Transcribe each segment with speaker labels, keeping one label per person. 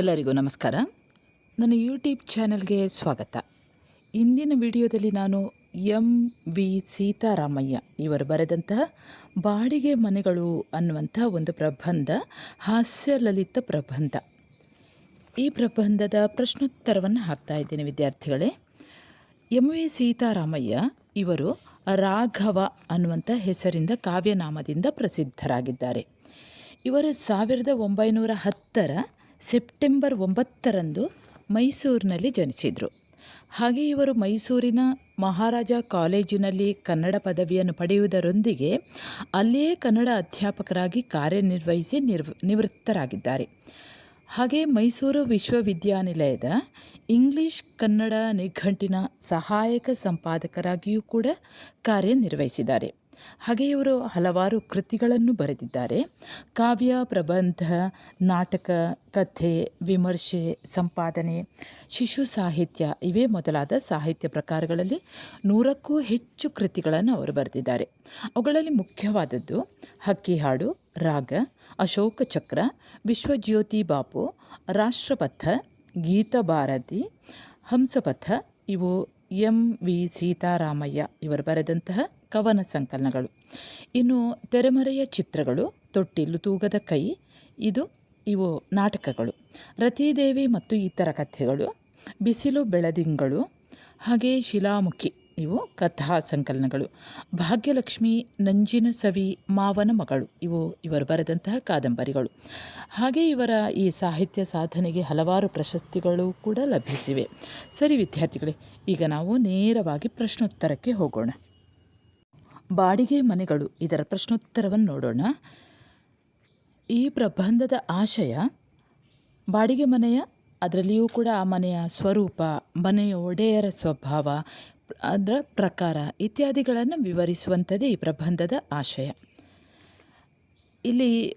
Speaker 1: ಎಲ್ಲರಿಗೂ ನಮಸ್ಕಾರ. ನನ್ನ ಯೂಟ್ಯೂಬ್ ಚಾನಲ್ಗೆ ಸ್ವಾಗತ. ಇಂದಿನ ವಿಡಿಯೋದಲ್ಲಿ ನಾನು ಎಂ ವಿ ಸೀತಾರಾಮಯ್ಯ ಇವರು ಬರೆದಂತಹ ಬಾಡಿಗೆ ಮನೆಗಳು ಅನ್ನುವಂಥ ಒಂದು ಪ್ರಬಂಧ ಹಾಸ್ಯಲಲಿತ ಪ್ರಬಂಧ. ಈ ಪ್ರಬಂಧದ ಪ್ರಶ್ನೋತ್ತರವನ್ನು ಹಾಕ್ತಾ ಇದ್ದೇನೆ ವಿದ್ಯಾರ್ಥಿಗಳೇ. ಎಂ ವಿ ಸೀತಾರಾಮಯ್ಯ ಇವರು ರಾಘವ ಅನ್ನುವಂಥ ಹೆಸರಿಂದ ಕಾವ್ಯನಾಮದಿಂದ ಪ್ರಸಿದ್ಧರಾಗಿದ್ದಾರೆ. ಇವರು ಸಾವಿರದ ಒಂಬೈನೂರ ಹತ್ತರ ಸೆಪ್ಟೆಂಬರ್ ಒಂಬತ್ತರಂದು ಮೈಸೂರಿನಲ್ಲಿ ಜನಿಸಿದರು. ಹಾಗೆ ಇವರು ಮೈಸೂರಿನ ಮಹಾರಾಜ ಕಾಲೇಜಿನಲ್ಲಿ ಕನ್ನಡ ಪದವಿಯನ್ನು ಪಡೆಯುವುದರೊಂದಿಗೆ ಅಲ್ಲಿಯೇ ಕನ್ನಡ ಅಧ್ಯಾಪಕರಾಗಿ ಕಾರ್ಯನಿರ್ವಹಿಸಿ ನಿರ್ವ, ನಿವೃತ್ತರಾಗಿದ್ದಾರೆ. ಹಾಗೆ ಮೈಸೂರು ವಿಶ್ವವಿದ್ಯಾನಿಲಯದ ಇಂಗ್ಲಿಷ್ ಕನ್ನಡ ನಿಘಂಟಿನ ಸಹಾಯಕ ಸಂಪಾದಕರಾಗಿಯೂ ಕೂಡ ಕಾರ್ಯನಿರ್ವಹಿಸಿದ್ದಾರೆ. ಹಾಗೆ ಇವರು ಹಲವಾರು ಕೃತಿಗಳನ್ನು ಬರೆದಿದ್ದಾರೆ. ಕಾವ್ಯ, ಪ್ರಬಂಧ, ನಾಟಕ, ಕಥೆ, ವಿಮರ್ಶೆ, ಸಂಪಾದನೆ, ಶಿಶು ಸಾಹಿತ್ಯ ಇವೇ ಮೊದಲಾದ ಸಾಹಿತ್ಯ ಪ್ರಕಾರಗಳಲ್ಲಿ ನೂರಕ್ಕೂ ಹೆಚ್ಚು ಕೃತಿಗಳನ್ನು ಅವರು ಬರೆದಿದ್ದಾರೆ. ಅವುಗಳಲ್ಲಿ ಮುಖ್ಯವಾದದ್ದು ಹಕ್ಕಿ ಹಾಡು ರಾಗ, ಅಶೋಕ ಚಕ್ರ, ವಿಶ್ವಜ್ಯೋತಿ ಬಾಪು, ರಾಷ್ಟ್ರಪಥ ಗೀತಭಾರತಿ ಹಂಸಪಥ, ಇವು ಎಂ ವಿ ಸೀತಾರಾಮಯ್ಯ ಇವರು ಬರೆದಂತಹ ಕವನ ಸಂಕಲನಗಳು. ಇನ್ನು ತೆರೆಮರೆಯ ಚಿತ್ರಗಳು ತೊಟ್ಟಿಲು ತೂಗದ ಕೈ, ಇದು ಇವು ನಾಟಕಗಳು. ರತಿದೇವಿ ಮತ್ತು ಇತರ ಕಥೆಗಳು, ಬಿಸಿಲು ಬೆಳದಿಂಗಳು, ಹಾಗೆ ಶಿಲಾಮುಖಿ, ಇವು ಕಥಾ ಸಂಕಲನಗಳು. ಭಾಗ್ಯಲಕ್ಷ್ಮಿ, ನಂಜಿನ ಸವಿ, ಮಾವನ ಮಗಳು, ಇವು ಇವರು ಬರೆದಂತಹ ಕಾದಂಬರಿಗಳು. ಹಾಗೆ ಇವರ ಈ ಸಾಹಿತ್ಯ ಸಾಧನೆಗೆ ಹಲವಾರು ಪ್ರಶಸ್ತಿಗಳು ಕೂಡ ಲಭಿಸಿವೆ. ಸರಿ ವಿದ್ಯಾರ್ಥಿಗಳೇ, ಈಗ ನಾವು ನೇರವಾಗಿ ಪ್ರಶ್ನೋತ್ತರಕ್ಕೆ ಹೋಗೋಣ. ಬಾಡಿಗೆ ಮನೆಗಳು, ಇದರ ಪ್ರಶ್ನೋತ್ತರವನ್ನು ನೋಡೋಣ. ಈ ಪ್ರಬಂಧದ ಆಶಯ, ಬಾಡಿಗೆ ಮನೆಯ, ಅದರಲ್ಲಿಯೂ ಕೂಡ ಆ ಮನೆಯ ಸ್ವರೂಪ, ಮನೆಯ ಒಡೆಯರ ಸ್ವಭಾವ, ಅದರ ಪ್ರಕಾರ ಇತ್ಯಾದಿಗಳನ್ನು ವಿವರಿಸುವಂಥದ್ದೇ ಈ ಪ್ರಬಂಧದ ಆಶಯ. ಇಲ್ಲಿ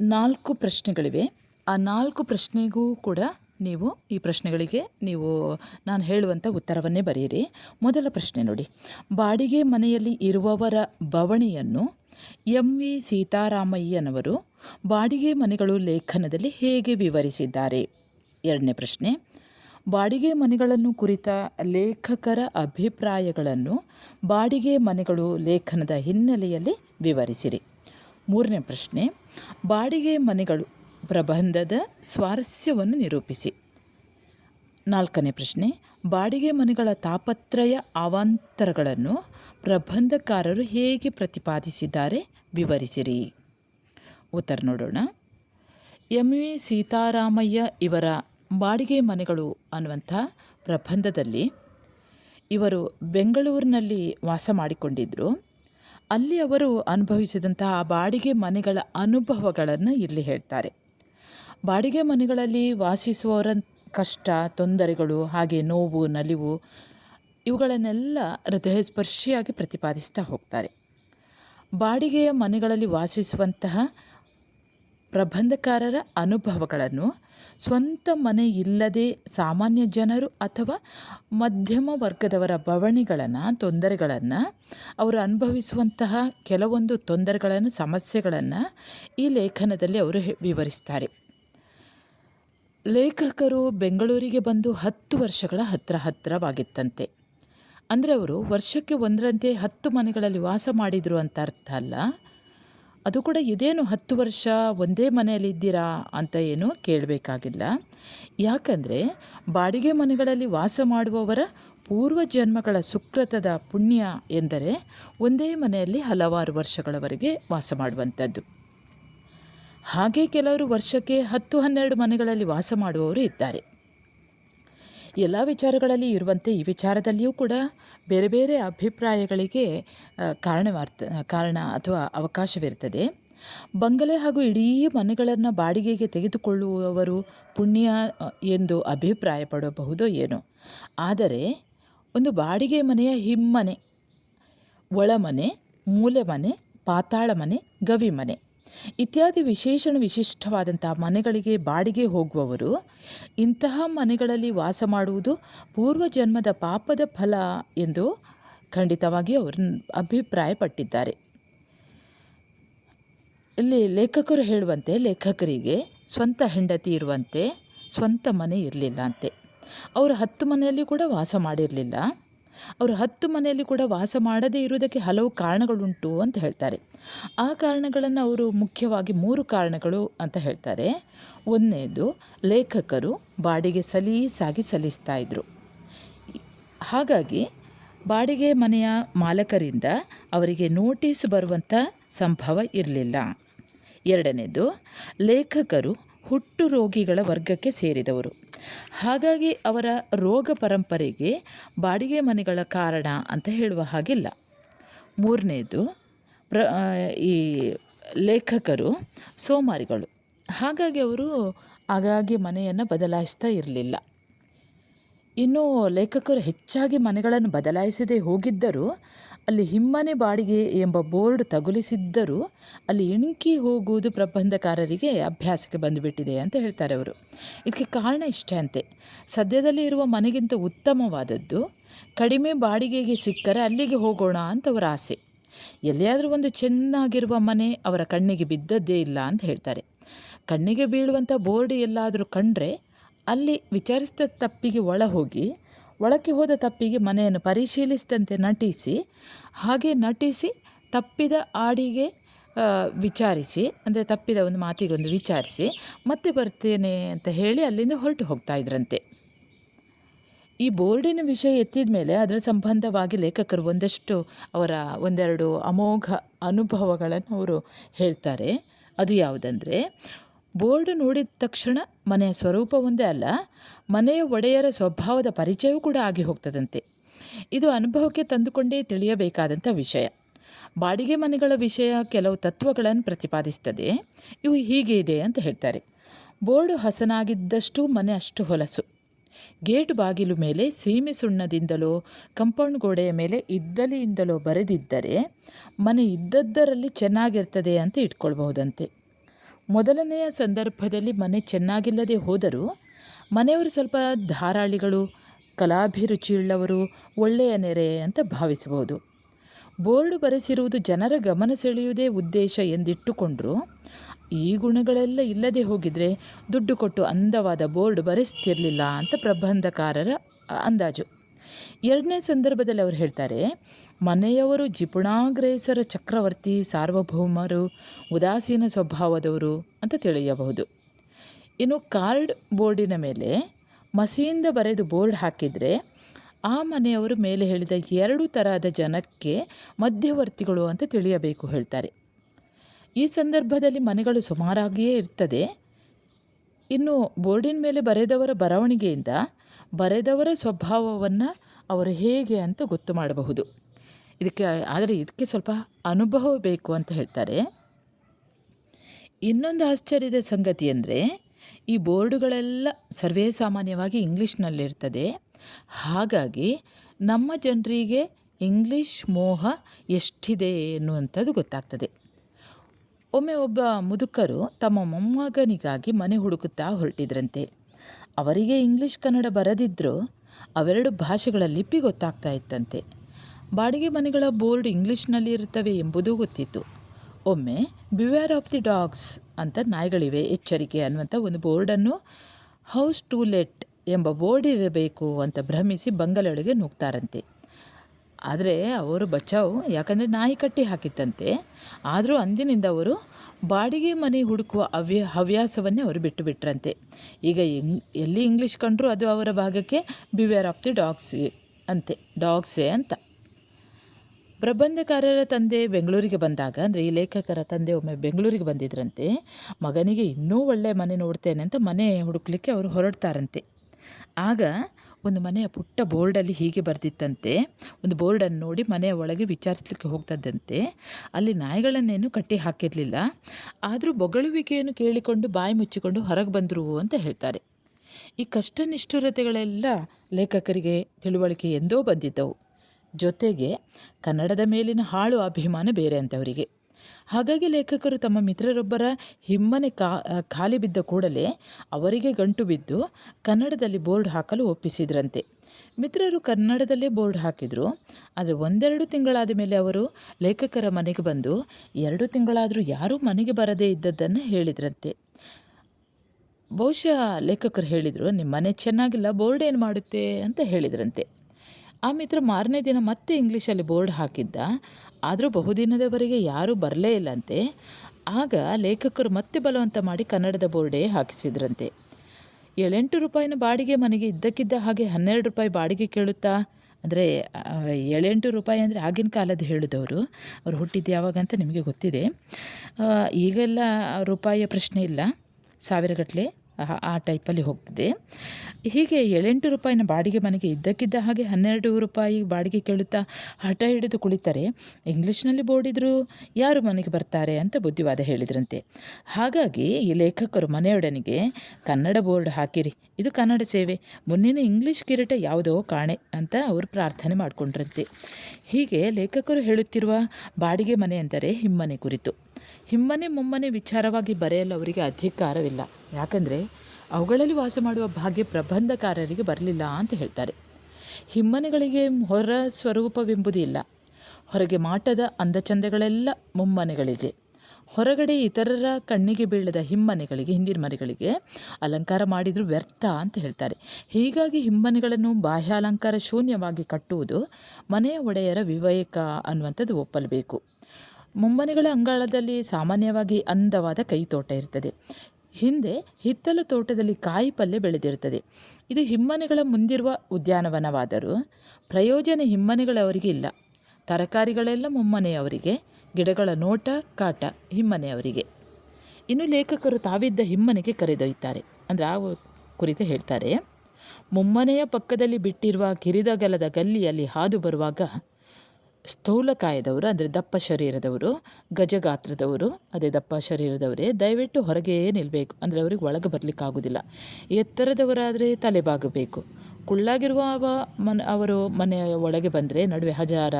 Speaker 1: ನಾಲ್ಕು ಪ್ರಶ್ನೆಗಳಿವೆ. ಆ ನಾಲ್ಕು ಪ್ರಶ್ನೆಗೂ ಕೂಡ ನೀವು ಈ ಪ್ರಶ್ನೆಗಳಿಗೆ ನೀವು, ನಾನು ಹೇಳುವಂಥ ಉತ್ತರವನ್ನೇ ಬರೆಯಿರಿ. ಮೊದಲ ಪ್ರಶ್ನೆ ನೋಡಿ. ಬಾಡಿಗೆ ಮನೆಯಲ್ಲಿ ಇರುವವರ ಬವಣೆಯನ್ನು ಎಂ ವಿ ಸೀತಾರಾಮಯ್ಯನವರು ಬಾಡಿಗೆ ಮನೆಗಳು ಲೇಖನದಲ್ಲಿ ಹೇಗೆ ವಿವರಿಸಿದ್ದಾರೆ? ಎರಡನೇ ಪ್ರಶ್ನೆ. ಬಾಡಿಗೆ ಮನೆಗಳನ್ನು ಕುರಿತ ಲೇಖಕರ ಅಭಿಪ್ರಾಯಗಳನ್ನು ಬಾಡಿಗೆ ಮನೆಗಳು ಲೇಖನದ ಹಿನ್ನೆಲೆಯಲ್ಲಿ ವಿವರಿಸಿರಿ. ಮೂರನೇ ಪ್ರಶ್ನೆ. ಬಾಡಿಗೆ ಮನೆಗಳು ಪ್ರಬಂಧದ ಸ್ವಾರಸ್ಯವನ್ನು ನಿರೂಪಿಸಿ. ನಾಲ್ಕನೇ ಪ್ರಶ್ನೆ, ಬಾಡಿಗೆ ಮನೆಗಳ ತಾಪತ್ರಯ ಅವಾಂತರಗಳನ್ನು ಪ್ರಬಂಧಕಾರರು ಹೇಗೆ ಪ್ರತಿಪಾದಿಸಿದ್ದಾರೆ ವಿವರಿಸಿರಿ. ಉತ್ತರ ನೋಡೋಣ. ಎಂ. ವಿ. ಸೀತಾರಾಮಯ್ಯ ಇವರ ಬಾಡಿಗೆ ಮನೆಗಳು ಅನ್ನುವಂಥ ಪ್ರಬಂಧದಲ್ಲಿ ಇವರು ಬೆಂಗಳೂರಿನಲ್ಲಿ ವಾಸ ಮಾಡಿಕೊಂಡಿದ್ದರು ಅಲ್ಲಿ ಅವರು ಅನುಭವಿಸಿದಂತಹ ಬಾಡಿಗೆ ಮನೆಗಳ ಅನುಭವಗಳನ್ನು ಇಲ್ಲಿ ಹೇಳ್ತಾರೆ. ಬಾಡಿಗೆ ಮನೆಗಳಲ್ಲಿ ವಾಸಿಸುವವರ ಕಷ್ಟ, ತೊಂದರೆಗಳು, ಹಾಗೆ ನೋವು, ನಲಿವು, ಇವುಗಳನ್ನೆಲ್ಲ ಹೃದಯಸ್ಪರ್ಶಿಯಾಗಿ ಪ್ರತಿಪಾದಿಸ್ತಾ ಹೋಗ್ತಾರೆ. ಬಾಡಿಗೆಯ ಮನೆಗಳಲ್ಲಿ ವಾಸಿಸುವಂತಹ ಪ್ರಬಂಧಕಾರರ ಅನುಭವಗಳನ್ನು ಸ್ವಂತ ಮನೆ ಇಲ್ಲದೆ ಸಾಮಾನ್ಯ ಜನರು ಅಥವಾ ಮಧ್ಯಮ ವರ್ಗದವರ ಬವಣಿಗಳನ್ನು, ತೊಂದರೆಗಳನ್ನು, ಅವರು ಅನುಭವಿಸುವಂತಹ ಕೆಲವೊಂದು ತೊಂದರೆಗಳನ್ನು, ಸಮಸ್ಯೆಗಳನ್ನು ಈ ಲೇಖನದಲ್ಲಿ ಅವರು ವಿವರಿಸ್ತಾರೆ. ಲೇಖಕರು ಬೆಂಗಳೂರಿಗೆ ಬಂದು ಹತ್ತು ವರ್ಷಗಳ ಹತ್ತಿರ ಹತ್ತಿರವಾಗಿತ್ತಂತೆ ಅಂದರೆ ಅವರು ವರ್ಷಕ್ಕೆ ಒಂದರಂತೆ ಹತ್ತು ಮನೆಗಳಲ್ಲಿ ವಾಸ ಮಾಡಿದರು ಅಂತ ಅರ್ಥ ಅಲ್ಲ? ಅದು ಕೂಡ ಇದೇನು ಹತ್ತು ವರ್ಷ ಒಂದೇ ಮನೆಯಲ್ಲಿ ಇದ್ದೀರಾ ಅಂತ ಏನು ಕೇಳಬೇಕಾಗಿಲ್ಲ. ಯಾಕಂದರೆ ಬಾಡಿಗೆ ಮನೆಗಳಲ್ಲಿ ವಾಸ ಮಾಡುವವರ ಪೂರ್ವ ಜನ್ಮಗಳ ಸುಕೃತದ ಪುಣ್ಯ ಎಂದರೆ ಒಂದೇ ಮನೆಯಲ್ಲಿ ಹಲವಾರು ವರ್ಷಗಳವರೆಗೆ ವಾಸ ಮಾಡುವಂಥದ್ದು. ಹಾಗೆ ಕೆಲವರು ವರ್ಷಕ್ಕೆ ಹತ್ತು ಹನ್ನೆರಡು ಮನೆಗಳಲ್ಲಿ ವಾಸ ಮಾಡುವವರು ಇದ್ದಾರೆ. ಎಲ್ಲ ವಿಚಾರಗಳಲ್ಲಿ ಇರುವಂತೆ ಈ ವಿಚಾರದಲ್ಲಿಯೂ ಕೂಡ ಬೇರೆ ಬೇರೆ ಅಭಿಪ್ರಾಯಗಳಿಗೆ ಕಾರಣವಾರ್ತ, ಕಾರಣ ಅಥವಾ ಅವಕಾಶವಿರ್ತದೆ ಬಂಗಲೆ ಹಾಗೂ ಇಡೀ ಮನೆಗಳನ್ನು ಬಾಡಿಗೆಗೆ ತೆಗೆದುಕೊಳ್ಳುವವರು ಪುಣ್ಯ ಎಂದು ಅಭಿಪ್ರಾಯ ಪಡಬಹುದೋ ಏನೋ. ಆದರೆ, ಒಂದು ಬಾಡಿಗೆ ಮನೆಯ ಹಿಮ್ಮನೆ ಒಳಮನೆ ಮೂಲೆ ಮನೆ, ಪಾತಾಳ ಮನೆ, ಗವಿ ಮನೆ ಇತ್ಯಾದಿ ವಿಶೇಷಣ ವಿಶಿಷ್ಟವಾದಂಥ ಮನೆಗಳಿಗೆ ಬಾಡಿಗೆ ಹೋಗುವವರು ಇಂತಹ ಮನೆಗಳಲ್ಲಿ ವಾಸ ಮಾಡುವುದು ಪೂರ್ವ ಜನ್ಮದ ಪಾಪದ ಫಲ ಎಂದು ಖಂಡಿತವಾಗಿ ಅವರು ಅಭಿಪ್ರಾಯಪಟ್ಟಿದ್ದಾರೆ. ಇಲ್ಲಿ ಲೇಖಕರು ಹೇಳುವಂತೆ ಲೇಖಕರಿಗೆ ಸ್ವಂತ ಹೆಂಡತಿ ಇರುವಂತೆ ಸ್ವಂತ ಮನೆ ಇರಲಿಲ್ಲ ಅಂತೆ. ಅವರು ಹತ್ತು ಮನೆಯಲ್ಲಿ ಕೂಡ ವಾಸ ಮಾಡಿರಲಿಲ್ಲ. ಅವರು ಹತ್ತು ಮನೆಯಲ್ಲಿ ಕೂಡ ವಾಸ ಮಾಡದೇ ಇರುವುದಕ್ಕೆ ಹಲವು ಕಾರಣಗಳುಂಟು ಅಂತ ಹೇಳ್ತಾರೆ. ಆ ಕಾರಣಗಳನ್ನು ಅವರು ಮುಖ್ಯವಾಗಿ ಮೂರು ಕಾರಣಗಳು ಅಂತ ಹೇಳ್ತಾರೆ. ಒಂದನೇದು, ಲೇಖಕರು ಬಾಡಿಗೆ ಸಲೀಸಾಗಿ ಸಲ್ಲಿಸ್ತಾ ಇದ್ದರು ಹಾಗಾಗಿ ಬಾಡಿಗೆ ಮನೆಯ ಮಾಲಕರಿಂದ ಅವರಿಗೆ ನೋಟಿಸ್ ಬರುವಂಥ ಸಂಭವ ಇರಲಿಲ್ಲ. ಎರಡನೇದು, ಲೇಖಕರು ಹುಟ್ಟು ರೋಗಿಗಳ ವರ್ಗಕ್ಕೆ ಸೇರಿದವರು. ಹಾಗಾಗಿ ಅವರ ರೋಗ ಪರಂಪರೆಗೆ ಬಾಡಿಗೆ ಮನೆಗಳ ಕಾರಣ ಅಂತ ಹೇಳುವ ಹಾಗಿಲ್ಲ. ಮೂರನೇದು, ಪ್ರ ಈ ಲೇಖಕರು ಸೋಮಾರಿಗಳು. ಹಾಗಾಗಿ ಅವರು ಆಗಾಗ್ಗೆ ಮನೆಯನ್ನು ಬದಲಾಯಿಸ್ತಾ ಇರಲಿಲ್ಲ. ಇನ್ನು ಲೇಖಕರು ಹೆಚ್ಚಾಗಿ ಮನೆಗಳನ್ನು ಬದಲಾಯಿಸದೇ ಹೋಗಿದ್ದರೂ ಅಲ್ಲಿ ಹಿಮ್ಮನೆ ಬಾಡಿಗೆ ಎಂಬ ಬೋರ್ಡ್ ತಗುಲಿಸಿದ್ದರೂ ಅಲ್ಲಿ ಇಣುಕಿ ಹೋಗುವುದು ಪ್ರಬಂಧಕಾರರಿಗೆ ಅಭ್ಯಾಸಕ್ಕೆ ಬಂದುಬಿಟ್ಟಿದೆ ಅಂತ ಹೇಳ್ತಾರೆ ಅವರು. ಇದಕ್ಕೆ ಕಾರಣ ಇಷ್ಟೇ ಅಂತೆ. ಸದ್ಯದಲ್ಲಿ ಇರುವ ಮನೆಗಿಂತ ಉತ್ತಮವಾದದ್ದು, ಕಡಿಮೆ ಬಾಡಿಗೆಗೆ ಸಿಕ್ಕರೆ ಅಲ್ಲಿಗೆ ಹೋಗೋಣ ಅಂತ ಅವರ ಆಸೆ. ಎಲ್ಲಿಯಾದರೂ ಒಂದು ಚೆನ್ನಾಗಿರುವ ಮನೆ ಅವರ ಕಣ್ಣಿಗೆ ಬಿದ್ದದ್ದೇ ಇಲ್ಲ ಅಂತ ಹೇಳ್ತಾರೆ. ಕಣ್ಣಿಗೆ ಬೀಳುವಂಥ ಬೋರ್ಡ್ ಎಲ್ಲಾದರೂ ಕಂಡ್ರೆ ಅಲ್ಲಿ ವಿಚಾರಿಸಿದ ತಪ್ಪಿಗೆ ಒಳ ಹೋಗಿ ಒಳಕ್ಕೆ ಹೋದ ತಪ್ಪಿಗೆ ಮನೆಯನ್ನು ಪರಿಶೀಲಿಸಿದಂತೆ ನಟಿಸಿ, ಹಾಗೆ ನಟಿಸಿ ತಪ್ಪಿದ ಆಡಿಗೆ ವಿಚಾರಿಸಿ, ಅಂದರೆ ತಪ್ಪಿದ ಒಂದು ಮಾತಿಗೊಂದು ವಿಚಾರಿಸಿ, ಮತ್ತೆ ಬರ್ತೇನೆ ಅಂತ ಹೇಳಿ ಅಲ್ಲಿಂದ ಹೊರಟು ಹೋಗ್ತಾ ಇದ್ರಂತೆ. ಈ ಬೋರ್ಡಿನ ವಿಷಯ ಎತ್ತಿದ ಮೇಲೆ ಅದರ ಸಂಬಂಧವಾಗಿ ಲೇಖಕರು ಒಂದಷ್ಟು ಅವರ ಒಂದೆರಡು ಅಮೋಘ ಅನುಭವಗಳನ್ನು ಅವರು ಹೇಳ್ತಾರೆ. ಅದು ಯಾವುದಂದರೆ ಬೋರ್ಡ್ ನೋಡಿದ ತಕ್ಷಣ ಮನೆಯ ಸ್ವರೂಪ ಒಂದೇ ಅಲ್ಲ, ಮನೆಯ ಒಡೆಯರ ಸ್ವಭಾವದ ಪರಿಚಯವೂ ಕೂಡ ಆಗಿ ಹೋಗ್ತದಂತೆ. ಇದು ಅನುಭವಕ್ಕೆ ತಂದುಕೊಂಡೇ ತಿಳಿಯಬೇಕಾದಂಥ ವಿಷಯ. ಬಾಡಿಗೆ ಮನೆಗಳ ವಿಷಯ ಕೆಲವು ತತ್ವಗಳನ್ನು ಪ್ರತಿಪಾದಿಸ್ತದೆ ಇವು ಹೀಗೆ ಇದೆ ಅಂತ ಹೇಳ್ತಾರೆ. ಬೋರ್ಡು ಹಸನಾಗಿದ್ದಷ್ಟು ಮನೆ ಅಷ್ಟು ಹೊಲಸು. ಗೇಟ್ ಬಾಗಿಲು ಮೇಲೆ ಸೀಮೆ ಸುಣ್ಣದಿಂದಲೋ, ಕಂಪೌಂಡ್ ಗೋಡೆಯ ಮೇಲೆ ಇದ್ದಲಿಯಿಂದಲೋ ಬರೆದಿದ್ದರೆ ಮನೆ ಇದ್ದದ್ದರಲ್ಲಿ ಚೆನ್ನಾಗಿರ್ತದೆ ಅಂತ ಇಟ್ಕೊಳ್ಬಹುದಂತೆ. ಮೊದಲನೆಯ ಸಂದರ್ಭದಲ್ಲಿ ಮನೆ ಚೆನ್ನಾಗಿಲ್ಲದೆ ಹೋದರೂ ಮನೆಯವರು ಸ್ವಲ್ಪ ಧಾರಾಳಿಗಳು, ಕಲಾಭಿರುಚಿಯುಳ್ಳವರು, ಒಳ್ಳೆಯ ನೆರೆ ಅಂತ ಭಾವಿಸಬಹುದು. ಬೋರ್ಡ್ ಬರೆಸಿರುವುದು ಜನರ ಗಮನ ಸೆಳೆಯುವುದೇ ಉದ್ದೇಶ ಎಂದಿಟ್ಟುಕೊಂಡರು, ಈ ಗುಣಗಳೆಲ್ಲ ಇಲ್ಲದೆ ಹೋಗಿದ್ರೆ ದುಡ್ಡು ಕೊಟ್ಟು ಅಂದವಾದ ಬೋರ್ಡ್ ಬರೆಸ್ತಿರಲಿಲ್ಲ ಅಂತ ಪ್ರಬಂಧಕಾರರ ಅಂದಾಜು. ಎರಡನೇ ಸಂದರ್ಭದಲ್ಲಿ ಅವರು ಹೇಳ್ತಾರೆ, ಮನೆಯವರು ಜಿಪುಣಾಗ್ರೇಸರ ಚಕ್ರವರ್ತಿ, ಸಾರ್ವಭೌಮರು, ಉದಾಸೀನ ಸ್ವಭಾವದವರು ಅಂತ ತಿಳಿಯಬಹುದು. ಇನ್ನು ಕಾರ್ಡ್ ಬೋರ್ಡಿನ ಮೇಲೆ ಮಸಿಯಿಂದ ಬರೆದು ಬೋರ್ಡ್ ಹಾಕಿದರೆ ಆ ಮನೆಯವರು ಮೇಲೆ ಹೇಳಿದ ಎರಡು ತರಹದ ಜನಕ್ಕೆ ಮಧ್ಯವರ್ತಿಗಳು ಅಂತ ತಿಳಿಯಬೇಕು ಹೇಳ್ತಾರೆ. ಈ ಸಂದರ್ಭದಲ್ಲಿ ಮನೆಗಳು ಸುಮಾರಾಗಿಯೇ ಇರ್ತದೆ. ಇನ್ನು ಬೋರ್ಡಿನ ಮೇಲೆ ಬರೆದವರ ಬರವಣಿಗೆಯಿಂದ ಬರೆದವರ ಸ್ವಭಾವವನ್ನು ಅವರು ಹೇಗೆ ಅಂತ ಗೊತ್ತು ಮಾಡಬಹುದು. ಇದಕ್ಕೆ, ಆದರೆ ಇದಕ್ಕೆ ಸ್ವಲ್ಪ ಅನುಭವ ಬೇಕು ಅಂತ ಹೇಳ್ತಾರೆ. ಇನ್ನೊಂದು ಆಶ್ಚರ್ಯದ ಸಂಗತಿ ಅಂದರೆ, ಈ ಬೋರ್ಡುಗಳೆಲ್ಲ ಸರ್ವೇ ಸಾಮಾನ್ಯವಾಗಿ ಇಂಗ್ಲೀಷ್ನಲ್ಲಿರ್ತದೆ ಹಾಗಾಗಿ ನಮ್ಮ ಜನರಿಗೆ ಇಂಗ್ಲೀಷ್ ಮೋಹ ಎಷ್ಟಿದೆ ಎನ್ನುವಂಥದ್ದು ಗೊತ್ತಾಗ್ತದೆ. ಒಮ್ಮೆ ಒಬ್ಬ ಮುದುಕರು ತಮ್ಮ ಮೊಮ್ಮಗನಿಗಾಗಿ ಮನೆ ಹುಡುಕುತ್ತಾ ಹೊರಟಿದ್ರಂತೆ. ಅವರಿಗೆ ಇಂಗ್ಲೀಷ್ ಕನ್ನಡ ಬರದಿದ್ದರೂ ಅವೆರಡು ಭಾಷೆಗಳ ಲಿಪಿ ಗೊತ್ತಾಗ್ತಾ ಇತ್ತಂತೆ. ಬಾಡಿಗೆ ಮನೆಗಳ ಬೋರ್ಡ್ ಇಂಗ್ಲೀಷ್ನಲ್ಲಿ ಇರುತ್ತವೆ ಎಂಬುದೂ ಗೊತ್ತಿತ್ತು. ಒಮ್ಮೆ ಬಿವೇರ್ ಆಫ್ ದಿ ಡಾಗ್ಸ್ ಅಂತ ನಾಯಿಗಳಿವೆ, ಎಚ್ಚರಿಕೆ ಅನ್ನುವಂಥ ಒಂದು ಬೋರ್ಡನ್ನು ಹೌಸ್ ಟು ಲೆಟ್ ಎಂಬ ಬೋರ್ಡ್ ಇರಬೇಕು ಅಂತ ಭ್ರಮಿಸಿ ಬಂಗಲೆಯೊಳಗೆ ನುಗ್ತಾರಂತೆ. ಆದರೆ ಅವರು ಬಚಾವು ಯಾಕಂದರೆ ನಾಯಿ ಕಟ್ಟಿ ಹಾಕಿತ್ತಂತೆ. ಆದರೂ ಅಂದಿನಿಂದ ಅವರು ಬಾಡಿಗೆ ಮನೆ ಹುಡುಕುವ ಹವ್ಯ, ಹವ್ಯಾಸವನ್ನೇ ಅವರು ಬಿಟ್ಟು ಬಿಟ್ರಂತೆ. ಈಗ ಎಲ್ಲಿ ಇಂಗ್ಲೀಷ್ ಕಂಡರೂ ಅದು ಅವರ ಭಾಗಕ್ಕೆ ಬಿವೇರ್ ಆಫ್ ದಿ ಡಾಗ್ಸ್ ಅಂತೆ. ಡಾಗ್ಸೆ ಅಂತ. ಪ್ರಬಂಧಕಾರರ ತಂದೆ ಬೆಂಗಳೂರಿಗೆ ಬಂದಾಗ, ಅಂದರೆ ಈ ಲೇಖಕರ ತಂದೆ ಒಮ್ಮೆ ಬೆಂಗಳೂರಿಗೆ ಬಂದಿದ್ರಂತೆ, ಮಗನಿಗೆ ಇನ್ನೂ ಒಳ್ಳೆಯ ಮನೆ ನೋಡ್ತೇನೆ ಅಂತ ಮನೆ ಹುಡುಕ್ಲಿಕ್ಕೆ ಅವರು ಹೊರಡ್ತಾರಂತೆ. ಆಗ ಒಂದು ಮನೆಯ ಪುಟ್ಟ ಬೋರ್ಡಲ್ಲಿ ಹೀಗೆ ಬರೆದಿತ್ತಂತೆ. ಒಂದು ಬೋರ್ಡನ್ನು ನೋಡಿ ಮನೆಯ ಒಳಗೆ ವಿಚಾರಿಸ್ಲಿಕ್ಕೆ ಹೋಗ್ತದ್ದಂತೆ. ಅಲ್ಲಿ ನಾಯಿಗಳನ್ನೇನು ಕಟ್ಟಿ ಹಾಕಿರಲಿಲ್ಲ. ಆದರೂ ಬೊಗಳುವಿಕೆಯನ್ನು ಕೇಳಿಕೊಂಡು ಬಾಯಿ ಮುಚ್ಚಿಕೊಂಡು ಹೊರಗೆ ಬಂದರು ಅಂತ ಹೇಳ್ತಾರೆ. ಈ ಕಷ್ಟ ನಿಷ್ಠುರತೆಗಳೆಲ್ಲ ಲೇಖಕರಿಗೆ ತಿಳುವಳಿಕೆ ಎಂದೋ ಬಂದಿದ್ದವು. ಜೊತೆಗೆ ಕನ್ನಡದ ಮೇಲಿನ ಹಾಳು ಅಭಿಮಾನ ಬೇರೆ ಅಂತವರಿಗೆ. ಹಾಗಾಗಿ ಲೇಖಕರು ತಮ್ಮ ಮಿತ್ರರೊಬ್ಬರ ಹಿಮ್ಮನೆ ಖಾಲಿ ಬಿದ್ದ ಕೂಡಲೇ ಅವರಿಗೆ ಗಂಟು ಬಿದ್ದು ಕನ್ನಡದಲ್ಲಿ ಬೋರ್ಡ್ ಹಾಕಲು ಒಪ್ಪಿಸಿದ್ರಂತೆ. ಮಿತ್ರರು ಕನ್ನಡದಲ್ಲೇ ಬೋರ್ಡ್ ಹಾಕಿದರು. ಆದರೆ ಒಂದೆರಡು ತಿಂಗಳಾದ ಮೇಲೆ ಅವರು ಲೇಖಕರ ಮನೆಗೆ ಬಂದು ಎರಡು ತಿಂಗಳಾದರೂ ಯಾರೂ ಮನೆಗೆ ಬರದೇ ಇದ್ದದ್ದನ್ನು ಹೇಳಿದ್ರಂತೆ. ಬಹುಶಃ ಲೇಖಕರು ಹೇಳಿದರು, ನಿಮ್ಮ ಮನೆ ಚೆನ್ನಾಗಿಲ್ಲ, ಬೋರ್ಡ್ ಏನು ಮಾಡುತ್ತೆ? ಅಂತ ಹೇಳಿದ್ರಂತೆ. ಆ ಮಿತ್ರ ಮಾರನೇ ದಿನ ಮತ್ತೆ ಇಂಗ್ಲೀಷಲ್ಲಿ ಬೋರ್ಡ್ ಹಾಕಿದ್ದ. ಆದರೂ ಬಹುದಿನದವರೆಗೆ ಯಾರೂ ಬರಲೇ ಇಲ್ಲಂತೆ. ಆಗ ಲೇಖಕರು ಮತ್ತೆ ಬಲವಂತ ಮಾಡಿ ಕನ್ನಡದ ಬೋರ್ಡೇ ಹಾಕಿಸಿದ್ರಂತೆ. ಏಳೆಂಟು ರೂಪಾಯಿನ ಬಾಡಿಗೆ ಮನೆಗೆ ಇದ್ದಕ್ಕಿದ್ದ ಹಾಗೆ ಹನ್ನೆರಡು ರೂಪಾಯಿ ಬಾಡಿಗೆ ಕೇಳುತ್ತಾ? ಅಂದರೆ ಏಳೆಂಟು ರೂಪಾಯಿ ಅಂದರೆ ಆಗಿನ ಕಾಲದ ಹೇಳಿದವರು. ಅವ್ರು ಹುಟ್ಟಿದ್ದು ಯಾವಾಗ ಅಂತ ನಿಮಗೆ ಗೊತ್ತಿದೆ. ಈಗೆಲ್ಲ ರೂಪಾಯಿಯ ಪ್ರಶ್ನೆ ಇಲ್ಲ. ಸಾವಿರಗಟ್ಟಲೆ ಆ- ಟೈಪಲ್ಲಿ ಹೋಗ್ತದೆ. ಹೀಗೆ ಏಳೆಂಟು ರೂಪಾಯಿನ ಬಾಡಿಗೆ ಮನೆಗೆ ಇದ್ದಕ್ಕಿದ್ದ ಹಾಗೆ ಹನ್ನೆರಡು ರೂಪಾಯಿ ಬಾಡಿಗೆ ಕೇಳುತ್ತಾ ಹಠ ಹಿಡಿದು ಕುಳಿತರೆ, ಇಂಗ್ಲೀಷ್ನಲ್ಲಿ ಬೋರ್ಡಿದ್ರು ಯಾರು ಮನೆಗೆ ಬರ್ತಾರೆ? ಅಂತ ಬುದ್ಧಿವಾದ ಹೇಳಿದ್ರಂತೆ. ಹಾಗಾಗಿ ಈ ಲೇಖಕರು ಮನೆಯೊಡನೆಗೆ, ಕನ್ನಡ ಬೋರ್ಡ್ ಹಾಕಿರಿ, ಇದು ಕನ್ನಡ ಸೇವೆ, ಮುಂದಿನ ಇಂಗ್ಲೀಷ್ ಕಿರೀಟ ಯಾವುದೋ ಕಾಣೆ ಅಂತ ಅವರು ಪ್ರಾರ್ಥನೆ ಮಾಡಿಕೊಂಡ್ರಂತೆ. ಹೀಗೆ ಲೇಖಕರು ಹೇಳುತ್ತಿರುವ ಬಾಡಿಗೆ ಮನೆ ಅಂದರೆ ಹಿಮ್ಮನೆ ಕುರಿತು. ಹಿಮ್ಮನೆ ಮುಮ್ಮನೆ ವಿಚಾರವಾಗಿ ಬರೆಯಲು ಅವರಿಗೆ ಅಧಿಕಾರವಿಲ್ಲ. ಯಾಕಂದರೆ, ಅವುಗಳಲ್ಲಿ ವಾಸ ಮಾಡುವ ಭಾಗ್ಯ ಪ್ರಬಂಧಕಾರರಿಗೆ ಬರಲಿಲ್ಲ ಅಂತ ಹೇಳ್ತಾರೆ. ಹಿಮ್ಮನೆಗಳಿಗೆ ಹೊರ ಸ್ವರೂಪವೆಂಬುದಿಲ್ಲ ಹೊರಗೆ ಮಾಟದ ಅಂದಚಂದಗಳೆಲ್ಲ ಮುಮ್ಮನೆಗಳಿಗೆ. ಹೊರಗಡೆ ಇತರರ ಕಣ್ಣಿಗೆ ಬೀಳದ ಹಿಮ್ಮನೆಗಳಿಗೆ ಹಿಂದಿನ ಮನೆಗಳಿಗೆ ಅಲಂಕಾರ ಮಾಡಿದರೂ ವ್ಯರ್ಥ ಅಂತ ಹೇಳ್ತಾರೆ. ಹೀಗಾಗಿ ಹಿಮ್ಮನೆಗಳನ್ನು ಬಾಹ್ಯಾಲಂಕಾರ ಶೂನ್ಯವಾಗಿ ಕಟ್ಟುವುದು ಮನೆಯ ಒಡೆಯರ ವಿವೇಕ ಅನ್ನುವಂಥದ್ದು ಒಪ್ಪಲೇಬೇಕು. ಮುಮ್ಮನೆಗಳ ಅಂಗಳದಲ್ಲಿ ಸಾಮಾನ್ಯವಾಗಿ ಅಂದವಾದ ಕೈತೋಟ ಇರ್ತದೆ. ಹಿಂದೆ ಹಿತ್ತಲು ತೋಟದಲ್ಲಿ ಕಾಯಿ ಪಲ್ಯ ಬೆಳೆದಿರುತ್ತದೆ. ಇದು ಹಿಮ್ಮನೆಗಳ ಮುಂದಿರುವ ಉದ್ಯಾನವನವಾದರೂ ಪ್ರಯೋಜನ ಹಿಮ್ಮನೆಗಳವರಿಗೆ ಇಲ್ಲ. ತರಕಾರಿಗಳೆಲ್ಲ ಮುಮ್ಮನೆಯವರಿಗೆ, ಗಿಡಗಳ ನೋಟ, ಕಾಟ ಹಿಮ್ಮನೆಯವರಿಗೆ. ಇನ್ನು ಲೇಖಕರು ತಾವಿದ್ದ ಹಿಮ್ಮನೆಗೆ ಕರೆದೊಯ್ತಾರೆ ಅಂದರೆ ಆ ಕುರಿತು ಹೇಳ್ತಾರೆ, ಮುಮ್ಮನೆಯ ಪಕ್ಕದಲ್ಲಿ ಬಿಟ್ಟಿರುವ ಕಿರಿದಗಲದ ಗಲ್ಲಿಯಲ್ಲಿ ಹಾದು ಬರುವಾಗ ಸ್ಥೂಲಕಾಯದವರು ಅಂದರೆ ದಪ್ಪ ಶರೀರದವರು, ಗಜಗಾತ್ರದವರು, ಅದೇ ದಪ್ಪ ಶರೀರದವರೇ, ದಯವಿಟ್ಟು ಹೊರಗೆ ನಿಲ್ಲಬೇಕು ಅಂದರೆ ಅವ್ರಿಗೆ ಒಳಗೆ ಬರಲಿಕ್ಕಾಗೋದಿಲ್ಲ ಎತ್ತರದವರಾದರೆ ತಲೆಬಾಗಬೇಕು. ಕುಳ್ಳಾಗಿರುವ ಮನೆ, ಅವರು ಮನೆಯ ಒಳಗೆ ಬಂದರೆ ನಡುವೆ ಹಜಾರ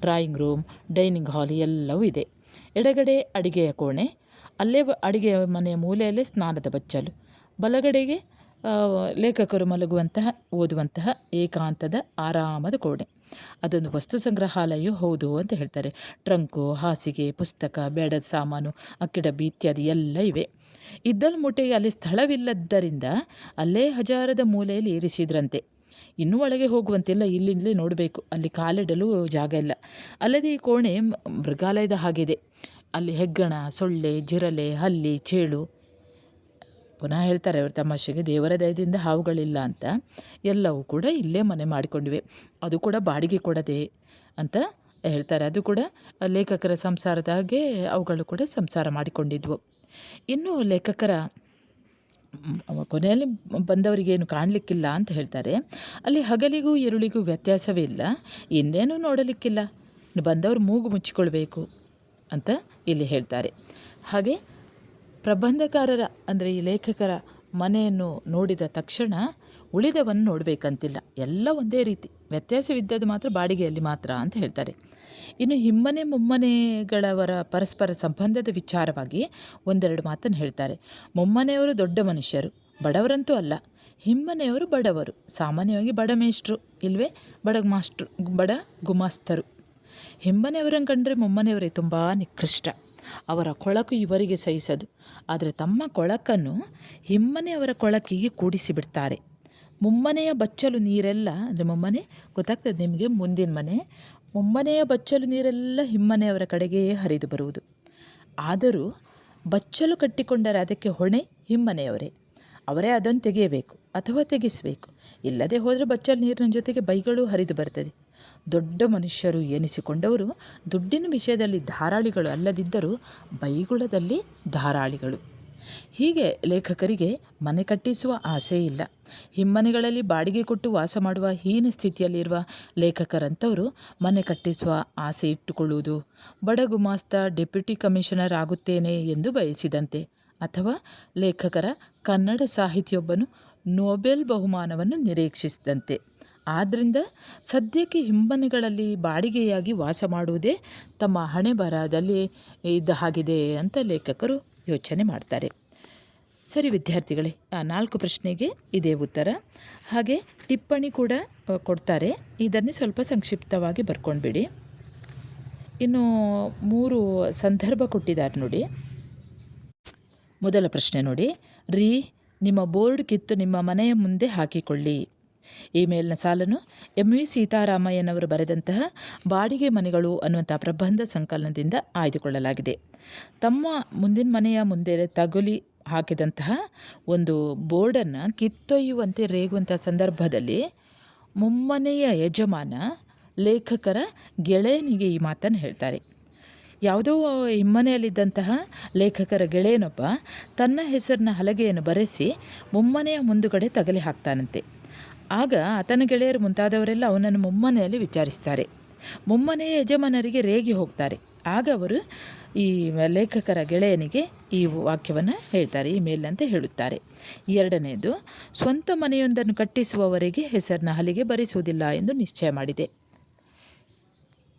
Speaker 1: ಡ್ರಾಯಿಂಗ್ ರೂಮ್ ಡೈನಿಂಗ್ ಹಾಲ್ ಎಲ್ಲವೂ ಇದೆ. ಎಡಗಡೆ ಅಡಿಗೆಯ ಕೋಣೆ, ಅಲ್ಲೇ ಅಡಿಗೆಯ ಮನೆಯ ಮೂಲೆಯಲ್ಲೇ ಸ್ನಾನದ ಬಚ್ಚಲು. ಬಲಗಡೆಗೆ ಲೇಖಕರು ಮಲಗುವಂತಹ, ಓದುವಂತಹ ಏಕಾಂತದ, ಆರಾಮದ ಕೋಣೆ. ಅದೊಂದು ವಸ್ತು ಸಂಗ್ರಹಾಲಯವೂ ಹೌದು ಅಂತ ಹೇಳ್ತಾರೆ. ಟ್ರಂಕು, ಹಾಸಿಗೆ, ಪುಸ್ತಕ, ಬೇಡದ ಸಾಮಾನು, ಅಕ್ಕಿ ಡಬ್ಬಿ ಇತ್ಯಾದಿ ಎಲ್ಲ ಇವೆ. ಇದ್ದಲ್ ಅಲ್ಲಿ ಸ್ಥಳವಿಲ್ಲದ್ದರಿಂದ ಅಲ್ಲೇ ಹಜಾರದ ಮೂಲೆಯಲ್ಲಿ ಇರಿಸಿದ್ರಂತೆ. ಇನ್ನೂ ಒಳಗೆ ಹೋಗುವಂತಿಲ್ಲ ಇಲ್ಲಿಂದಲೇ ನೋಡಬೇಕು. ಅಲ್ಲಿ ಕಾಲಿಡಲು ಜಾಗ ಇಲ್ಲ. ಅಲ್ಲದೆ ಈ ಕೋಣೆ ಮೃಗಾಲಯದ ಹಾಗಿದೆ ಅಲ್ಲಿ ಹೆಗ್ಗಣ, ಸೊಳ್ಳೆ, ಜಿರಲೆ, ಹಲ್ಲಿ, ಚೇಳು ಪುನಃ ಹೇಳ್ತಾರೆ ಅವರು ತಮಾಷೆಗೆ ದೇವರ ದಯದಿಂದ ಹಾವುಗಳಿಲ್ಲ ಅಂತ. ಎಲ್ಲವೂ ಕೂಡ ಇಲ್ಲೇ ಮನೆ ಮಾಡಿಕೊಂಡಿವೆ. ಅದು ಕೂಡ ಬಾಡಿಗೆ ಕೊಡದೆ ಅಂತ ಹೇಳ್ತಾರೆ. ಅದು ಕೂಡ ಲೇಖಕರ ಸಂಸಾರದ ಹಾಗೆ ಅವುಗಳು ಕೂಡ ಸಂಸಾರ ಮಾಡಿಕೊಂಡಿದ್ವು. ಇನ್ನು ಲೇಖಕರ ಕೊನೆಯಲ್ಲಿ ಬಂದವರಿಗೇನು ಕಾಣಲಿಕ್ಕಿಲ್ಲ ಅಂತ ಹೇಳ್ತಾರೆ. ಅಲ್ಲಿ ಹಗಲಿಗೂ ಇರುಳಿಗೂ ವ್ಯತ್ಯಾಸವೇ ಇಲ್ಲ. ಇನ್ನೇನು ನೋಡಲಿಕ್ಕಿಲ್ಲ. ಬಂದವರು ಮೂಗು ಮುಚ್ಚಿಕೊಳ್ಬೇಕು ಅಂತ ಇಲ್ಲಿ ಹೇಳ್ತಾರೆ. ಹಾಗೆ ಪ್ರಬಂಧಕಾರರ, ಅಂದರೆ ಈ ಲೇಖಕರ ಮನೆಯನ್ನು ನೋಡಿದ ತಕ್ಷಣ ಉಳಿದವನ್ನು ನೋಡಬೇಕಂತಿಲ್ಲ. ಎಲ್ಲ ಒಂದೇ ರೀತಿ. ವ್ಯತ್ಯಾಸವಿದ್ದದ್ದು ಮಾತ್ರ ಬಾಡಿಗೆಯಲ್ಲಿ ಮಾತ್ರ ಅಂತ ಹೇಳ್ತಾರೆ. ಇನ್ನು ಹಿಮ್ಮನೆ ಮೊಮ್ಮನೆಗಳವರ ಪರಸ್ಪರ ಸಂಬಂಧದ ವಿಚಾರವಾಗಿ ಒಂದೆರಡು ಮಾತನ್ನು ಹೇಳ್ತಾರೆ. ಮೊಮ್ಮನೆಯವರು ದೊಡ್ಡ ಮನುಷ್ಯರು, ಬಡವರಂತೂ ಅಲ್ಲ. ಹಿಮ್ಮನೆಯವರು ಬಡವರು. ಸಾಮಾನ್ಯವಾಗಿ ಬಡ ಮೇಷ್ಟ್ರು, ಇಲ್ವೇ ಬಡ ಮಾಸ್ಟ್ರು ಬಡ ಗುಮಾಸ್ತರು. ಹಿಮ್ಮನೆಯವರನ್ನು ಕಂಡರೆ ಮುಮ್ಮನೆಯವರೇ ತುಂಬ ನಿಕೃಷ್ಟ. ಅವರ ಕೊಳಕು ಇವರಿಗೆ ಸಹಿಸದು. ಆದರೆ ತಮ್ಮ ಕೊಳಕನ್ನು ಹಿಮ್ಮನೆಯವರ ಕೊಳಕಿಗೆ ಕೂಡಿಸಿಬಿಡ್ತಾರೆ. ಮುಮ್ಮನೆಯ ಬಚ್ಚಲು ನೀರೆಲ್ಲ, ಅಂದರೆ ಮುಮ್ಮನೆ, ಗೊತ್ತಾಗ್ತದೆ ನಿಮಗೆ, ಮುಂದಿನ ಮನೆ. ಮುಮ್ಮನೆಯ ಬಚ್ಚಲು ನೀರೆಲ್ಲ ಹಿಮ್ಮನೆಯವರ ಕಡೆಗೆ ಹರಿದು ಬರುವುದು. ಆದರೂ ಬಚ್ಚಲು ಕಟ್ಟಿಕೊಂಡರೆ ಅದಕ್ಕೆ ಹೊಣೆ ಹಿಮ್ಮನೆಯವರೇ. ಅವರೇ ಅದನ್ನು ತೆಗೆಯಬೇಕು ಅಥವಾ ತೆಗೆಸಬೇಕು. ಇಲ್ಲದೆ ಹೋದರೆ ಬಚ್ಚಲು ನೀರಿನ ಜೊತೆಗೆ ಬೈಗಳು ಹರಿದು ಬರ್ತದೆ. ದೊಡ್ಡ ಮನುಷ್ಯರು ಎನಿಸಿಕೊಂಡವರು ದುಡ್ಡಿನ ವಿಷಯದಲ್ಲಿ ಧಾರಾಳಿಗಳು ಅಲ್ಲದಿದ್ದರೂ ಬೈಗುಳದಲ್ಲಿ ಧಾರಾಳಿಗಳು. ಹೀಗೆ ಲೇಖಕರಿಗೆ ಮನೆ ಕಟ್ಟಿಸುವ ಆಸೆ ಇಲ್ಲ. ಹಿಮ್ಮನೆಗಳಲ್ಲಿ ಬಾಡಿಗೆ ಕೊಟ್ಟು ವಾಸ ಮಾಡುವ ಹೀನ ಸ್ಥಿತಿಯಲ್ಲಿರುವ ಲೇಖಕರಂಥವರು ಮನೆ ಕಟ್ಟಿಸುವ ಆಸೆ ಇಟ್ಟುಕೊಳ್ಳುವುದು ಬಡ ಗುಮಾಸ್ತ ಡೆಪ್ಯೂಟಿ ಕಮಿಷನರ್ ಆಗುತ್ತೇನೆ ಎಂದು ಬಯಸಿದಂತೆ. ಅಥವಾ ಲೇಖಕರ ಕನ್ನಡ ಸಾಹಿತಿಯೊಬ್ಬನು ನೊಬೆಲ್ ಬಹುಮಾನವನ್ನು ನಿರೀಕ್ಷಿಸಿದಂತೆ. ಆದ್ದರಿಂದ ಸದ್ಯಕ್ಕೆ ಹಿಂಬನೆಗಳಲ್ಲಿ ಬಾಡಿಗೆಯಾಗಿ ವಾಸ ಮಾಡುವುದೇ ತಮ್ಮ ಹಣೆ ಬರಹದಲ್ಲಿ ಇದ್ದ ಹಾಗಿದೆ ಅಂತ ಲೇಖಕರು ಯೋಚನೆ ಮಾಡ್ತಾರೆ. ಸರಿ ವಿದ್ಯಾರ್ಥಿಗಳೇ, ಆ ನಾಲ್ಕು ಪ್ರಶ್ನೆಗೆ ಇದೇ ಉತ್ತರ. ಹಾಗೆ ಟಿಪ್ಪಣಿ ಕೂಡ ಕೊಡ್ತಾರೆ. ಇದನ್ನೇ ಸ್ವಲ್ಪ ಸಂಕ್ಷಿಪ್ತವಾಗಿ ಬರ್ಕೊಂಡ್ಬಿಡಿ. ಇನ್ನು ಮೂರು ಸಂದರ್ಭ ಕೊಟ್ಟಿದ್ದಾರೆ ನೋಡಿ. ಮೊದಲ ಪ್ರಶ್ನೆ ನೋಡಿ. ರೀ, ನಿಮ್ಮ ಬೋರ್ಡ್ ಕಿತ್ತು ನಿಮ್ಮ ಮನೆಯ ಮುಂದೆ ಹಾಕಿಕೊಳ್ಳಿ. ಈ ಮೇಲಿನ ಸಾಲನ್ನು ಎಂ ವಿ ಸೀತಾರಾಮಯ್ಯನವರು ಬರೆದಂತಹ ಬಾಡಿಗೆ ಮನೆಗಳು ಅನ್ನುವಂಥ ಪ್ರಬಂಧ ಸಂಕಲನದಿಂದ ಆಯ್ದುಕೊಳ್ಳಲಾಗಿದೆ. ತಮ್ಮ ಮುಂದಿನ ಮನೆಯ ಮುಂದೆ ತಗುಲಿ ಹಾಕಿದಂತಹ ಒಂದು ಬೋರ್ಡನ್ನು ಕಿತ್ತೊಯ್ಯುವಂತೆ ರೇಗುವಂಥ ಸಂದರ್ಭದಲ್ಲಿ ಮುಮ್ಮನೆಯ ಯಜಮಾನ, ಲೇಖಕರ ಗೆಳೆಯನಿಗೆ ಈ ಮಾತನ್ನು ಹೇಳ್ತಾರೆ. ಯಾವುದೋ ಹಿಮ್ಮನೆಯಲ್ಲಿದ್ದಂತಹ ಲೇಖಕರ ಗೆಳೆಯನೊಬ್ಬ ತನ್ನ ಹೆಸರಿನ ಹಲಗೆಯನ್ನು ಬರೆಸಿ ಮುಮ್ಮನೆಯ ಮುಂದುಗಡೆ ತಗಲಿ ಹಾಕ್ತಾನಂತೆ. ಆಗ ಆತನ ಗೆಳೆಯರು ಮುಂತಾದವರೆಲ್ಲ ಅವನನ್ನು ಮುಮ್ಮನೆಯಲ್ಲಿ ವಿಚಾರಿಸ್ತಾರೆ. ಮುಮ್ಮನೆಯ ಯಜಮಾನರಿಗೆ ರೇಗಿ ಹೋಗ್ತಾರೆ. ಆಗ ಅವರು ಈ ಲೇಖಕರ ಗೆಳೆಯನಿಗೆ ಈ ವಾಕ್ಯವನ್ನು ಹೇಳ್ತಾರೆ, ಈ ಮೇಲಂತೆ ಹೇಳುತ್ತಾರೆ. ಎರಡನೆಯದು ಸ್ವಂತ ಮನೆಯೊಂದನ್ನು ಕಟ್ಟಿಸುವವರೆಗೆ ಹೆಸರಿನ ಹಲಿಗೆ ಬರಿಸುವುದಿಲ್ಲ ಎಂದು ನಿಶ್ಚಯ ಮಾಡಿದೆ.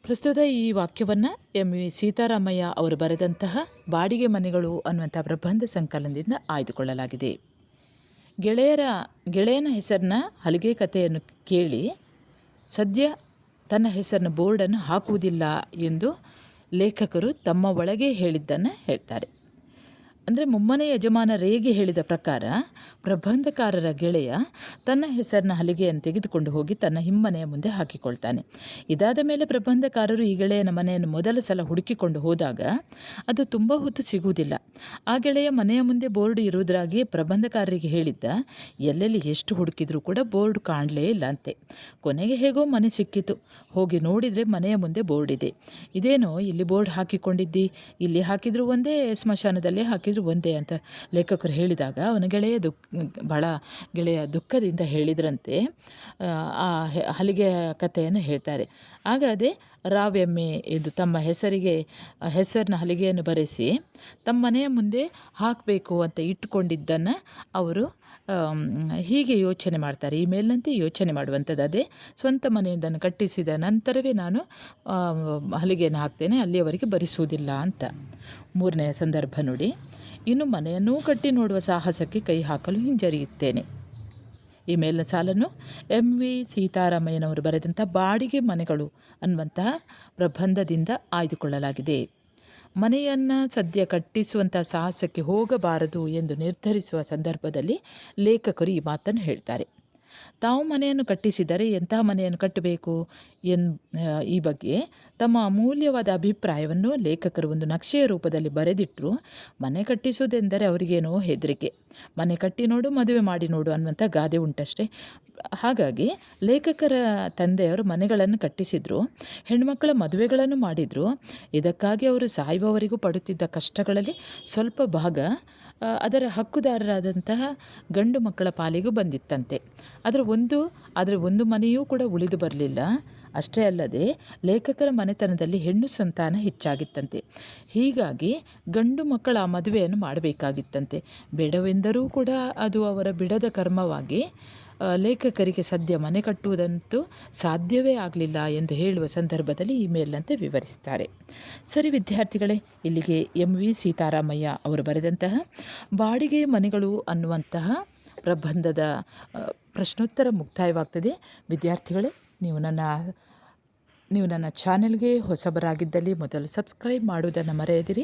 Speaker 1: ಪ್ರಸ್ತುತ ಈ ವಾಕ್ಯವನ್ನು ಎಂ. ವಿ. ಸೀತಾರಾಮಯ್ಯ ಅವರು ಬರೆದಂತಹ ಬಾಡಿಗೆ ಮನೆಗಳು ಅನ್ನುವಂಥ ಪ್ರಬಂಧ ಸಂಕಲನದಿಂದ ಆಯ್ದುಕೊಳ್ಳಲಾಗಿದೆ. ಗೆಳೆಯರ, ಗೆಳೆಯನ ಹೆಸರನ್ನ ಹಲಿಗೆ ಕಥೆಯನ್ನು ಕೇಳಿ, ಸದ್ಯ ತನ್ನ ಹೆಸರನ್ನು ಬೋರ್ಡನ್ನು ಹಾಕುವುದಿಲ್ಲ ಎಂದು ಲೇಖಕರು ತಮ್ಮ ಒಳಗೆ ಹೇಳಿದ್ದನ್ನು ಹೇಳ್ತಾರೆ. ಅಂದರೆ ಮುಮ್ಮನೆ ಯಜಮಾನ ರೇಗೆ ಹೇಳಿದ ಪ್ರಕಾರ, ಪ್ರಬಂಧಕಾರರ ಗೆಳೆಯ ತನ್ನ ಹೆಸರಿನ ಹಲಿಗೆಯನ್ನು ತೆಗೆದುಕೊಂಡು ಹೋಗಿ ತನ್ನ ಹಿಮ್ಮನೆಯ ಮುಂದೆ ಹಾಕಿಕೊಳ್ತಾನೆ. ಇದಾದ ಮೇಲೆ ಪ್ರಬಂಧಕಾರರು ಈ ಗೆಳೆಯನ ಮನೆಯನ್ನು ಮೊದಲ ಸಲ ಹುಡುಕಿಕೊಂಡು ಹೋದಾಗ ಅದು ತುಂಬ ಹೊತ್ತು ಸಿಗುವುದಿಲ್ಲ. ಆ ಗೆಳೆಯ ಮನೆಯ ಮುಂದೆ ಬೋರ್ಡ್ ಇರುವುದರಾಗಿ ಪ್ರಬಂಧಕಾರರಿಗೆ ಹೇಳಿದ್ದ, ಎಲ್ಲೆಲ್ಲಿ ಎಷ್ಟು ಹುಡುಕಿದ್ರೂ ಕೂಡ ಬೋರ್ಡ್ ಕಾಣಲೇ ಇಲ್ಲ ಅಂತೆ. ಕೊನೆಗೆ ಹೇಗೋ ಮನೆ ಸಿಕ್ಕಿತು. ಹೋಗಿ ನೋಡಿದರೆ ಮನೆಯ ಮುಂದೆ ಬೋರ್ಡ್ ಇದೆ. ಇದೇನೋ, ಇಲ್ಲಿ ಬೋರ್ಡ್ ಹಾಕಿಕೊಂಡಿದ್ದಿ, ಇಲ್ಲಿ ಹಾಕಿದ್ರು ಒಂದೇ ಸ್ಮಶಾನದಲ್ಲಿ ಹಾಕಿದ್ರು ಒಂದೇ ಅಂತ ಲೇಖಕರು ಹೇಳಿದಾಗ ಅವನ ಗೆಳೆಯ ದುಃಖ, ಬಹಳ ಗೆಳೆಯ ದುಃಖದಿಂದ ಹೇಳಿದ್ರಂತೆ, ಆ ಹಲಿಗೆಯ ಕಥೆಯನ್ನು ಹೇಳ್ತಾರೆ. ಆಗ ಅದೇ ರಾವ್ಯಮ್ಮೆ ಎಂದು ತಮ್ಮ ಹೆಸರಿಗೆ, ಹೆಸರಿನ ಹಲಿಗೆಯನ್ನು ಬರೆಸಿ ತಮ್ಮ ಮನೆಯ ಮುಂದೆ ಹಾಕಬೇಕು ಅಂತ ಇಟ್ಟುಕೊಂಡಿದ್ದನ್ನು ಅವರು ಹೀಗೆ ಯೋಚನೆ ಮಾಡ್ತಾರೆ, ಈ ಮೇಲಿನಂತೆ ಯೋಚನೆ ಮಾಡುವಂಥದ್ದು. ಅದೇ ಸ್ವಂತ ಮನೆಯಿಂದನ್ನು ಕಟ್ಟಿಸಿದ ನಂತರವೇ ನಾನು ಹಲಿಗೆಯನ್ನು ಹಾಕ್ತೇನೆ, ಅಲ್ಲಿಯವರೆಗೆ ಬರಿಸುವುದಿಲ್ಲ ಅಂತ. ಮೂರನೆಯ ಸಂದರ್ಭ ನೋಡಿ. ಇನ್ನು ಮನೆಯನ್ನೂ ಕಟ್ಟಿ ನೋಡುವ ಸಾಹಸಕ್ಕೆ ಕೈ ಹಾಕಲು ಹಿಂಜರಿಯುತ್ತೇನೆ. ಈ ಮೇಲಿನ ಸಾಲನ್ನು ಎಂ ವಿ ಸೀತಾರಾಮಯ್ಯನವರು ಬರೆದಂಥ ಬಾಡಿಗೆ ಮನೆಗಳು ಅನ್ನುವಂತಹ ಪ್ರಬಂಧದಿಂದ ಆಯ್ದುಕೊಳ್ಳಲಾಗಿದೆ. ಮನೆಯನ್ನು ಸದ್ಯ ಕಟ್ಟಿಸುವಂಥ ಸಾಹಸಕ್ಕೆ ಹೋಗಬಾರದು ಎಂದು ನಿರ್ಧರಿಸುವ ಸಂದರ್ಭದಲ್ಲಿ ಲೇಖಕರು ಈ ಮಾತನ್ನು ಹೇಳ್ತಾರೆ. ತಾವು ಮನೆಯನ್ನು ಕಟ್ಟಿಸಿದರೆ ಎಂತಹ ಮನೆಯನ್ನು ಕಟ್ಟಬೇಕು ಎನ್ ಈ ಬಗ್ಗೆ ತಮ್ಮ ಅಮೂಲ್ಯವಾದ ಅಭಿಪ್ರಾಯವನ್ನು ಲೇಖಕರು ಒಂದು ನಕ್ಷೆಯ ರೂಪದಲ್ಲಿ ಬರೆದಿಟ್ಟರು ಮನೆ ಕಟ್ಟಿಸುವುದೆಂದರೆ ಅವರಿಗೇನೋ ಹೆದರಿಕೆ. ಮನೆ ಕಟ್ಟಿ ನೋಡು, ಮದುವೆ ಮಾಡಿ ನೋಡು ಅನ್ನುವಂಥ ಗಾದೆ ಉಂಟಷ್ಟೇ. ಹಾಗಾಗಿ ಲೇಖಕರ ತಂದೆಯವರು ಮನೆಗಳನ್ನು ಕಟ್ಟಿಸಿದರು ಹೆಣ್ಮಕ್ಕಳ ಮದುವೆಗಳನ್ನು ಮಾಡಿದರು. ಇದಕ್ಕಾಗಿ ಅವರು ಸಾಯುವವರೆಗೂ ಪಡುತ್ತಿದ್ದ ಕಷ್ಟಗಳಲ್ಲಿ ಸ್ವಲ್ಪ ಭಾಗ ಅದರ ಹಕ್ಕುದಾರರಾದಂತಹ ಗಂಡು ಮಕ್ಕಳ ಪಾಲಿಗೂ ಬಂದಿತ್ತಂತೆ. ಅದರ ಒಂದು ಅದರ ಒಂದು ಮನೆಯೂ ಕೂಡ ಉಳಿದು ಬರಲಿಲ್ಲ. ಅಷ್ಟೇ ಅಲ್ಲದೆ ಲೇಖಕರ ಮನೆತನದಲ್ಲಿ ಹೆಣ್ಣು ಸಂತಾನ ಹೆಚ್ಚಾಗಿತ್ತಂತೆ. ಹೀಗಾಗಿ ಗಂಡು ಮಕ್ಕಳ ಮದುವೆಯನ್ನು ಮಾಡಬೇಕಾಗಿತ್ತಂತೆ. ಬೇಡವೆಂದರೂ ಕೂಡ ಅದು ಅವರ ಬಿಡದ ಕರ್ಮವಾಗಿ ಲೇಖಕರಿಗೆ ಸದ್ಯ ಮನೆ ಕಟ್ಟುವುದಂತೂ ಸಾಧ್ಯವೇ ಆಗಲಿಲ್ಲ ಎಂದು ಹೇಳುವ ಸಂದರ್ಭದಲ್ಲಿ ಈ ವಿವರಿಸ್ತಾರೆ. ಸರಿ ವಿದ್ಯಾರ್ಥಿಗಳೇ, ಇಲ್ಲಿಗೆ ಎಂ ವಿ ಸೀತಾರಾಮಯ್ಯ ಅವರು ಬರೆದಂತಹ ಬಾಡಿಗೆ ಮನೆಗಳು ಅನ್ನುವಂತಹ ಪ್ರಬಂಧದ ಪ್ರಶ್ನೋತ್ತರ ಮುಕ್ತಾಯವಾಗ್ತದೆ. ವಿದ್ಯಾರ್ಥಿಗಳೇ, ನೀವು ನನ್ನ ನೀವು ನನ್ನ ಚಾನೆಲ್ಗೆ ಹೊಸಬರಾಗಿದ್ದಲ್ಲಿ ಮೊದಲು ಸಬ್ಸ್ಕ್ರೈಬ್ ಮಾಡುವುದನ್ನು ಮರೆಯದಿರಿ.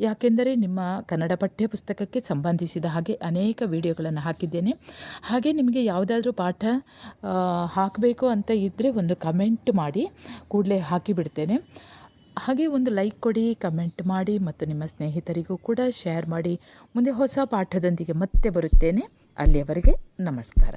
Speaker 1: ಯಾಕೆಂದರೆ ನಿಮ್ಮ ಕನ್ನಡ ಪಠ್ಯ ಪುಸ್ತಕಕ್ಕೆ ಸಂಬಂಧಿಸಿದ ಹಾಗೆ ಅನೇಕ ವಿಡಿಯೋಗಳನ್ನು ಹಾಕಿದ್ದೇನೆ. ಹಾಗೆ ನಿಮಗೆ ಯಾವುದಾದ್ರೂ ಪಾಠ ಹಾಕಬೇಕು ಅಂತ ಇದ್ದರೆ ಒಂದು ಕಮೆಂಟ್ ಮಾಡಿ, ಕೂಡಲೇ ಹಾಕಿಬಿಡ್ತೇನೆ. ಹಾಗೆ ಒಂದು ಲೈಕ್ ಕೊಡಿ, ಕಮೆಂಟ್ ಮಾಡಿ ಮತ್ತು ನಿಮ್ಮ ಸ್ನೇಹಿತರಿಗೂ ಕೂಡ ಶೇರ್ ಮಾಡಿ. ಮುಂದೆ ಹೊಸ ಪಾಠದೊಂದಿಗೆ ಮತ್ತೆ ಬರುತ್ತೇನೆ. ಅಲ್ಲಿಯವರೆಗೆ ನಮಸ್ಕಾರ.